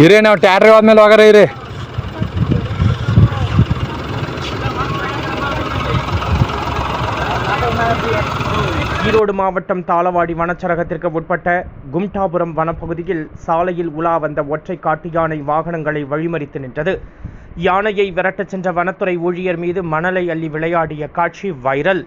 ಇರೇ ನಾವು ಟ್ಯಾಟ್ರಿ ಹೋದ್ಮೇಲೆ ಹೋಗಾರ ಇರಿ ஈரோடு மாவட்டம் தாளவாடி வனச்சரகத்திற்கு உட்பட்ட கும்டாபுரம் வனப்பகுதியில் சாலையில் உலா வந்த ஒற்றை காட்டு யானை வாகனங்களை வழிமறித்து நின்றது யானையை விரட்டச் சென்ற வனத்துறை ஊழியர் மீது மணலை அள்ளி விளையாடிய காட்சி வைரல்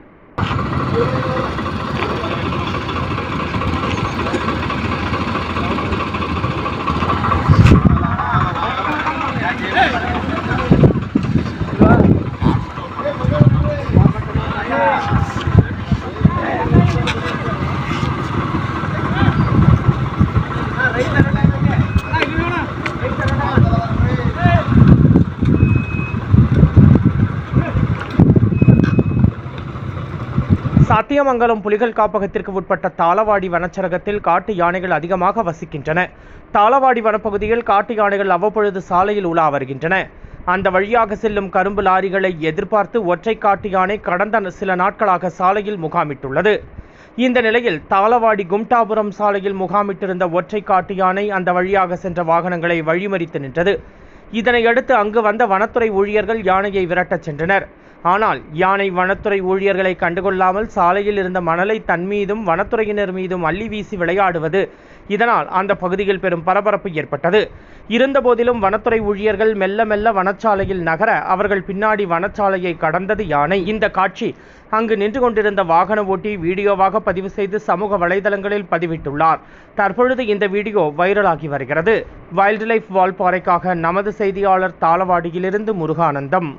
சாத்தியமங்கலம் புலிகள் காப்பகத்திற்கு உட்பட்ட தாளவாடி வனச்சரகத்தில் காட்டு யானைகள் அதிகமாக வசிக்கின்றன. தாளவாடி வனப்பகுதியில் காட்டு யானைகள் அவ்வப்பொழுது சாலையில் உலா வருகின்றன. அந்த வழியாக செல்லும் கரும்பு லாரிகளை எதிர்பார்த்து ஒற்றை காட்டு யானை கடந்த சில நாட்களாக சாலையில் முகாமிட்டுள்ளது. இந்த நிலையில் தாளவாடி கும்டாபுரம் சாலையில் முகாமிட்டிருந்த ஒற்றை காட்டு யானை அந்த வழியாக சென்ற வாகனங்களை வழிமறித்து நின்றது. இதனையடுத்து அங்கு வந்த வனத்துறை ஊழியர்கள் யானையை விரட்டச் சென்றனர். ஆனால் யானை வனத்துறை ஊழியர்களை கண்டுகொள்ளாமல் சாலையில் இருந்த மணலை தன் மீதும் வனத்துறையினர் மீதும் அள்ளி வீசி விளையாடுவது இதனால் அந்த பகுதியில் பெரும் பரபரப்பு ஏற்பட்டது. இருந்தபோதிலும் வனத்துறை ஊழியர்கள் மெல்ல மெல்ல வனச்சாலையில் நகர அவர்கள் பின்னாடி வனச்சாலையை கடந்தது யானை. இந்த காட்சி அங்கு நின்று கொண்டிருந்த வாகன ஓட்டி வீடியோவாக பதிவு செய்து சமூக வலைதளங்களில் பதிவிட்டுள்ளார். தற்பொழுது இந்த வீடியோ வைரலாகி வருகிறது. வைல்ட் லைஃப் வால்பாறைக்காக நமது செய்தியாளர் தாளவாடியிலிருந்து முருகானந்தம்.